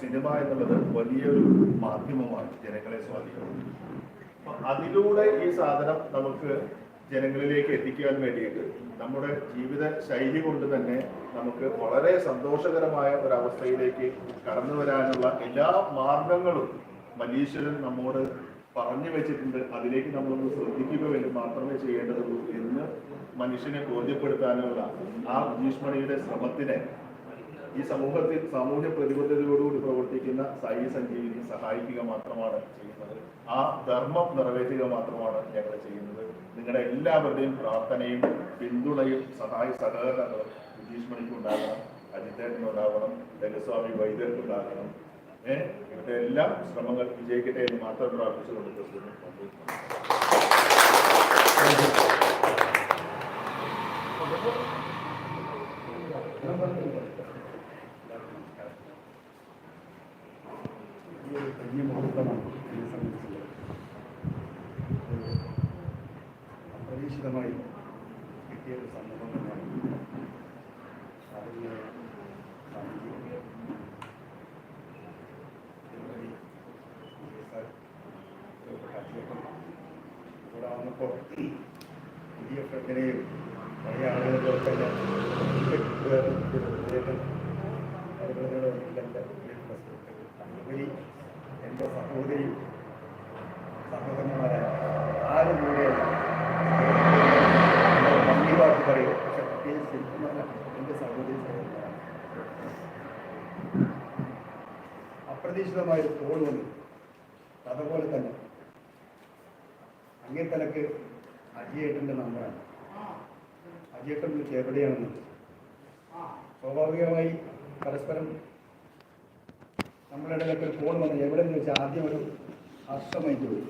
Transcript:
Cinema എന്നുള്ളത് വലിയൊരു മാധ്യമമാണ് ജനങ്ങളെ സ്വാധീനിക്കുന്നത് അതിലൂടെ ഈ സാധനം നമുക്ക് ജനങ്ങളിലേക്ക് എത്തിക്കാൻ വേണ്ടിയിട്ട് നമ്മുടെ ജീവിത ശൈലി കൊണ്ട് തന്നെ നമുക്ക് വളരെ സന്തോഷകരമായ ഒരു അവസ്ഥയിലേക്ക് കടന്നു വരാനുള്ള എല്ലാ മാർഗങ്ങളും മലീശ്വരൻ നമ്മോട് പറഞ്ഞു വെച്ചിട്ടുണ്ട്. അതിലേക്ക് നമ്മളൊന്ന് ശ്രദ്ധിക്കുക വേണ്ടി മാത്രമേ ചെയ്യേണ്ടതുള്ളൂ എന്ന് മനുഷ്യനെ ബോധ്യപ്പെടുത്താനുള്ള ആ ഭീഷ്മണിയുടെ ശ്രമത്തിനെ ഈ സമൂഹത്തിൽ സാമൂഹ്യ പ്രതിബദ്ധതയോടുകൂടി പ്രവർത്തിക്കുന്ന സായി സഞ്ജീവിനി സഹായിക്കുക മാത്രമാണ് ചെയ്യുന്നത്. ആ ധർമ്മം നിറവേറ്റുക മാത്രമാണ് ഞങ്ങൾ ചെയ്യുന്നത്. നിങ്ങളുടെ എല്ലാവരുടെയും പ്രാർത്ഥനയും പിന്തുണയും സഹായ സഹകരണങ്ങളും നിതീഷ് മണിക്കുണ്ടാകണം ഉണ്ടാകണം അജിത്തേട്ടന് ഉണ്ടാകണം രംഗസ്വാമി വൈദ്യർക്കുണ്ടാകണം ഏഹ് ഇവരുടെ എല്ലാ ശ്രമങ്ങൾ വിജയിക്കട്ടെ എന്ന് മാത്രം പ്രാർത്ഥിച്ചുകൊണ്ട് ഒരു വലിയ മുഹൂർത്തമാണ് എന്നെ സംബന്ധിച്ചത് അപ്രതീക്ഷിതമായി കിട്ടിയ ഒരു സംഭവം തന്നെയാണ്. അതിന് ഇവിടെ വന്നപ്പോൾ പുതിയ ഫ്രണ്ടിനെയും പഴയ ആളുകളൊക്കെ ഉപരി അപ്രതീക്ഷിതമായൊരു ഫോൺ വന്നു. അതുപോലെ തന്നെ. അങ്ങേ തലക്ക് അജിയേട്ടന്റെ നമ്പറാണ് അജിയേട്ടൻ വിളിച്ച് എവിടെയാണെന്ന്. സ്വാഭാവികമായി പരസ്പരം നമ്മളുടെ ഒരു ഫോൺ വന്നു. എവിടെ എന്ന് വെച്ചാൽ ആദ്യം ഒരു ഹർഷമായി പോയി